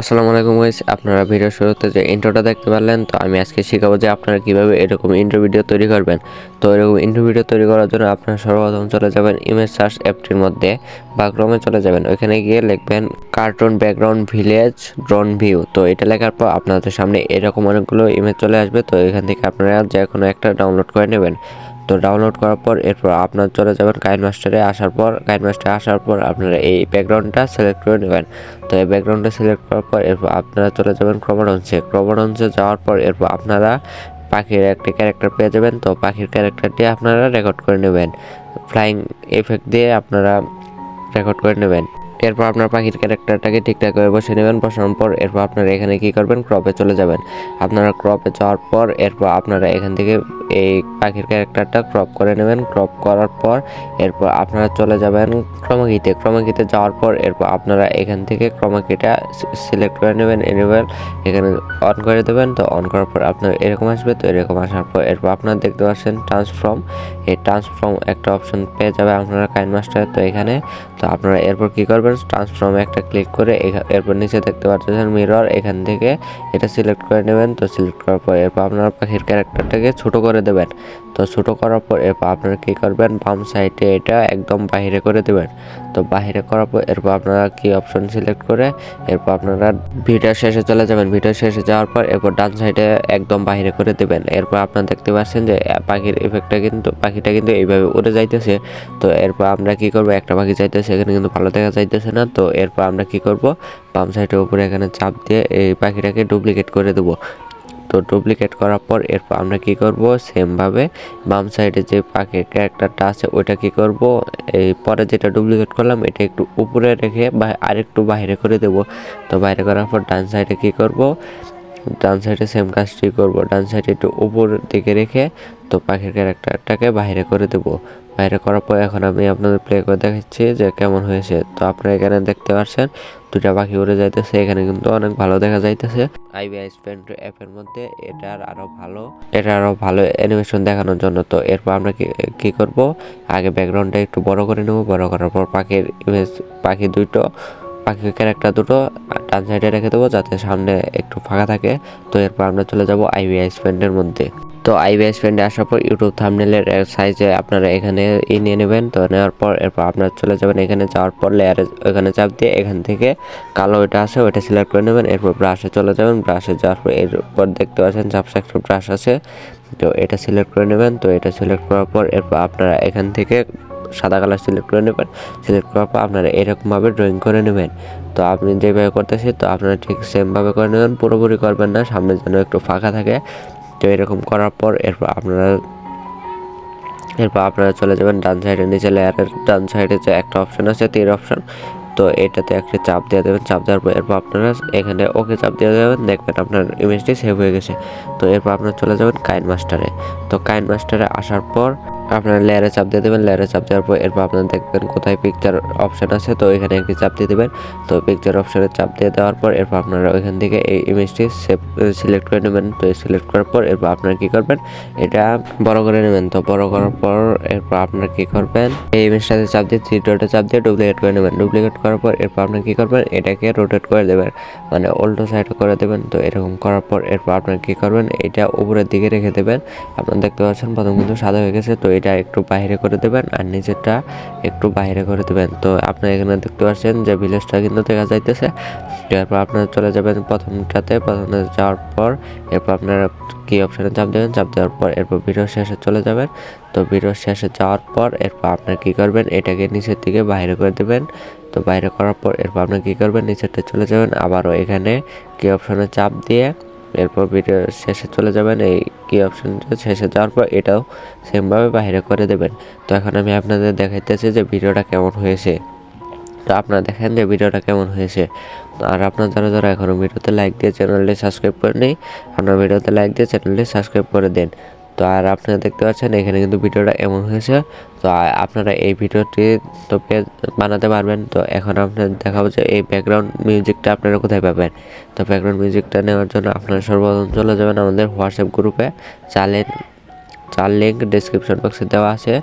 আসসালামু আলাইকুম গাইস আপনারা ভিডিও শুরুতে যে ইন্ট্রোটা দেখতে পারলেন, তো আমি আজকে শেখাবো যে আপনারা কীভাবে এরকম ইন্ট্রো ভিডিও তৈরি করবেন। তো এরকম ইন্ট্রো ভিডিও তৈরি করার জন্য আপনারা সর্বপ্রথম চলে যাবেন ইমেজ সার্চ অ্যাপটির মধ্যে, বা ক্রমে চলে যাবেন। ওইখানে গিয়ে লিখবেন cartoon background village drone view তো এটা লেখার পর আপনাদের সামনে এরকম অনেকগুলো ইমেজ চলে আসবে। তো এখান থেকে আপনারা যে কোনো একটা ডাউনলোড করে নেবেন। তো ডাউনলোড করার পর এরপর আপনার চলে যাবেন কাইন মাস্টারে আসার পর কাইন মাস্টারে আসার পর আপনারা এই ব্যাকগ্রাউন্ডটা সিলেক্ট করে নেবেন। তো এই ব্যাকগ্রাউন্ডটা সিলেক্ট করার পর এরপর আপনারা চলে যাবেন ক্রমাডন্সে ক্রমাডন্সে যাওয়ার পর এরপর আপনারা পাখির একটি ক্যারেক্টার পেয়ে যাবেন। তো পাখির ক্যারেক্টারটি আপনারা রেকর্ড করে নেবেন। ফ্লাইং এফেক্ট দিয়ে আপনারা রেকর্ড করে নেবেন। এরপর আপনার পাখির ক্যারেক্টারটাকে ঠিকঠাক করে বসে নেবেন, বসানোর পর এরপর আপনারা এখানে কি করবেন? ক্রপে চলে যাবেন। আপনারা ক্রপে যাওয়ার পর এরপর আপনারা এখান থেকে এই পাখির ক্যারেক্টারটা ক্রপ করে নেবেন। ক্রপ করার পর এরপর আপনারা চলে যাবেন ক্রমাকিতে ক্রমাকিতে যাওয়ার পর এরপর আপনারা এখান থেকে ক্রমাকিটা সিলেক্ট করে নেবেন এনেবেল এখানে অন করে দেবেন। তো অন করার পর আপনার এরকম আসবে। তো এরকম আসার পর এরপর আপনারা দেখতে পাচ্ছেন ট্রান্সফর্ম এই ট্রান্সফর্ম একটা অপশন পেয়ে যাবে আপনারা কাইন মাস্টারে তো এখানে তো আপনারা এরপর কী করবেন? ট্রান্সফর্মে একটা ক্লিক করে এরপর নিচে দেখতে পাচ্ছেন মিরর এখান থেকে এটা সিলেক্ট করে নেবেন। তো সিলেক্ট করার পর এরপর আপনার পাখির ক্যারেক্টারটাকে ছোট করে দেবেন। তো ছোট করার পর এরপর আপনারা কি করবেন? বাম সাইডে এটা একদম বাইরে করে দেবেন। তো বাইরে করার পর এরপর আপনারা কি অপশন সিলেক্ট করে, এরপর আপনারা ভিডিও শেষে চলে যাবেন। ভিডিও শেষে যাওয়ার পর এরপর ডান সাইডে একদম বাইরে করে দেবেন। এরপর আপনারা দেখতে পাচ্ছেন যে পাখির এফেক্টটা কিন্তু, পাখিটা কিন্তু এইভাবে উড়ে যাইতেছে। তো এরপর আমরা কি করব, একটা পাখি যাইতেছে, এখানে কিন্তু ভালো দেখা যাইতেছে না। তো এরপর আমরা কি করব, বাম সাইডের উপরে এখানে চাপ দিয়ে এই পাখিটাকে ডুপ্লিকেট করে দেবো। তো ডুপ্লিকেট করার পর এরপর আমরা কি করব? সেমভাবে বাম সাইডে যে পাখির ক্যারেক্টারটা আছে, ওইটা কি করব? এই পরে যেটা ডুপ্লিকেট করলাম, এটা একটু উপরে রেখে বা আরেকটু বাইরে করে দেব। তো বাইরে করার পর ডান সাইডে কি করব? ডান সাইডে সেম কাজটি করব। ডান সাইডে একটু উপর দিকে রেখে তো পাখির ক্যারেক্টারটাকে বাইরে করে দেব। বাইরে করার পর এখন আমি আপনাদের প্লে করে দেখাচ্ছি যে কেমন হয়েছে। তো আপনারা এখানে দেখতে পাচ্ছেন দুটা পাখি উড়ে যাইতেছে। এখানে কিন্তু অনেক ভালো দেখা যাইতেছে। আইবিআই স্পেন্ড অ্যাপের মধ্যে এটার আরও ভালো, এটা আরও ভালো অ্যানিমেশন দেখানোর জন্য। তো এরপর আমরা কি করব? আগে ব্যাকগ্রাউন্ডটা একটু বড় করে নেব। বড় করার পর পাখির ইমেজ পাখি দুটো পাখির ক্যারেক্টার দুটো ডান সাইডে রেখে দেবো যাতে সামনে একটু ফাঁকা থাকে। তো এরপর আমরা চলে যাব আইবিআই স্পেন্ডের মধ্যে। তো আইবিআই স্পেন্ডে আসার পর ইউটিউব থামনেলের সাইজে আপনারা এখানে ই নিয়ে নেবেন। তো নেওয়ার পর এরপর আপনারা চলে যাবেন এখানে। যাওয়ার পর লেয়ারে ওখানে চাপ দিয়ে এখান থেকে কালো ওইটা আছে, ওইটা সিলেক্ট করে নেবেন। এরপর ব্রাশে চলে যাবেন। ব্রাশে যাওয়ার পর এরপর দেখতে পাচ্ছেন চাপসা একটা ব্রাশ আছে। তো এটা সিলেক্ট করে নেবেন। তো এটা সিলেক্ট করার পর এরপর আপনারা এখান থেকে সাদা কালার সিলেক্ট করে নেবেন। সিলেক্ট করার পর আপনারা এরকমভাবে ড্রয়িং করে নেবেন। তো আপনি যেভাবে করতেছি তো আপনারা ঠিক সেমভাবে করে নেবেন, পুরোপুরি করবেন না, সামনে যেন একটু ফাঁকা থাকে। তো এরকম করার পর এরপর আপনারা এরপর আপনারা চলে যাবেন ডান সাইডে নিচে লেয়ারের ডান সাইডে যে একটা অপশন আছে, তীর অপশন তো এটাতে একটা চাপ দিয়ে দেবেন। চাপ দেওয়ার পর এরপর আপনারা এখানে ওকে চাপ দিয়ে দেবেন। দেখবেন আপনার ইমেজটি সেভ হয়ে গেছে। তো এরপর আপনারা চলে যাবেন কাইন মাস্টারে। তো কাইন মাস্টারে আসার পর আপনারা লেয়ারে চাপ দিয়ে দেবেন লেয়ারে চাপ দেওয়ার পর এরপর আপনারা দেখবেন কোথায় পিকচার অপশন আছে, তো এখানে একটি চাপ দিয়ে দেবেন। তো পিকচার অপশনে চাপ দিয়ে দেওয়ার পর এরপর আপনারা ওইখান থেকে এই ইমেজটি সেভ সিলেক্ট করে নেবেন। তো সিলেক্ট করার পর এরপর আপনারা কি করবেন, এটা বড় করে নেবেন। তো বড় করার পর এরপর আপনারা কি করবেন, এই ইমেজটাতে চাপ দিয়ে থ্রি ডটে চাপ দিয়ে ডুপ্লিকেট করে নেবেন। ডুপ্লিকেট করার পর এরপর আপনারা কি করবেন, এটাকে রোটেট করে দেবেন মানে উল্টো সাইড করে দেবেন। তো এরকম করার পর এরপর আপনারা কি করবেন, এটা উপরের দিকে রেখে দেবেন। আপনারা দেখতে পাচ্ছেন প্রথম কিন্তু সাদা হয়ে গেছে, তো এটা একটু বাইরে করে দেবেন আর নিচেরটা একটু বাইরে করে দেবেন। তো আপনারা এখানে দেখতে পাচ্ছেন যে ভিলেজটা কিন্তু দেখা যাইতেছে। এরপর আপনারা চলে যাবেন প্রথমটাতে। প্রথমে যাওয়ার পর এরপর আপনারা কি অপশানে চাপ দেবেন? চাপ দেওয়ার পর এরপর ভিডিও শেষে চলে যাবেন। তো ভিডিও শেষে যাওয়ার পর এরপর আপনারা কী করবেন? এটাকে নিচের দিকে বাইরে করে দেবেন। তো বাইরে করার পর এরপর আপনি কী করবেন? নিচেরটা চলে যাবেন। আবারও এখানে কি অপশানে চাপ দিয়ে এরপর ভিডিও শেষে চলে যাবেন, এই কি অপশানটা শেষে যাওয়ার পর এটাও সেমভাবে বাইরে করে দেবেন। তো এখন আমি আপনাদের দেখাইতেছি যে ভিডিওটা কেমন হয়েছে। তো আপনারা দেখেন যে ভিডিওটা কেমন হয়েছে। আর আপনার যারা যারা এখনও ভিডিওতে লাইক দিয়ে চ্যানেলটি সাবস্ক্রাইব করে নেই আপনার ভিডিওতে লাইক দিয়ে চ্যানেলটি সাবস্ক্রাইব করে দেন। তো আর আপনারা দেখতে পাচ্ছেন, এখানে কিন্তু ভিডিওটা এমন হয়েছে, তো আপনারা এই ভিডিওটি তো পেজ বানাতে পারবেন। তো এখন আপনার দেখাবো যে এই ব্যাকগ্রাউন্ড মিউজিকটা আপনারা কোথায় পাবেন। তো ব্যাকগ্রাউন্ড মিউজিকটা নেওয়ার জন্য আপনারা সর্বপ্রথম চলে যাবেন আমাদের হোয়াটসঅ্যাপ গ্রুপে চালের চার লিঙ্ক ডিসক্রিপশন বক্সে দেওয়া আছে।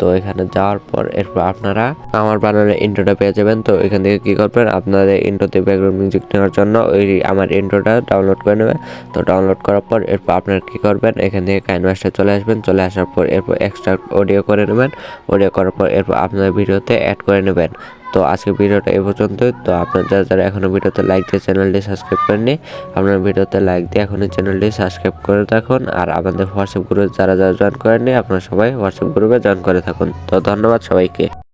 তো এখানে যাওয়ার পর এরপর আপনারা আমার বানানো ইন্ট্রোটা পেয়ে যাবেন। তো এখান থেকে কী করবেন? আপনাদের ইন্ট্রোতে ব্যাকগ্রাউন্ড মিউজিক নেওয়ার জন্য ওই আমার ইন্ট্রোটা ডাউনলোড করে নেবেন। তো ডাউনলোড করার পর এরপর আপনারা কী করবেন? এখান থেকে কাইনভাসে চলে আসবেন। চলে আসার পর এরপর এক্সট্রা অডিও করে নেবেন। অডিও করার পর এরপর আপনার ভিডিওতে অ্যাড করে নেবেন। তো আজকে ভিডিওটা এ পর্যন্তই। তো আপনার যারা যারা এখনও ভিডিওতে লাইক দিয়ে চ্যানেলটি সাবস্ক্রাইব করেননি, আপনার ভিডিওতে লাইক দিয়ে এখনই চ্যানেলটি সাবস্ক্রাইব করে থাকুন আর আমাদের হোয়াটসঅ্যাপ গ্রুপে যারা যারা জয়েন করেননি, আপনারা সবাই হোয়াটসঅ্যাপ গ্রুপে জয়েন করে থাকুন। তো ধন্যবাদ সবাইকে।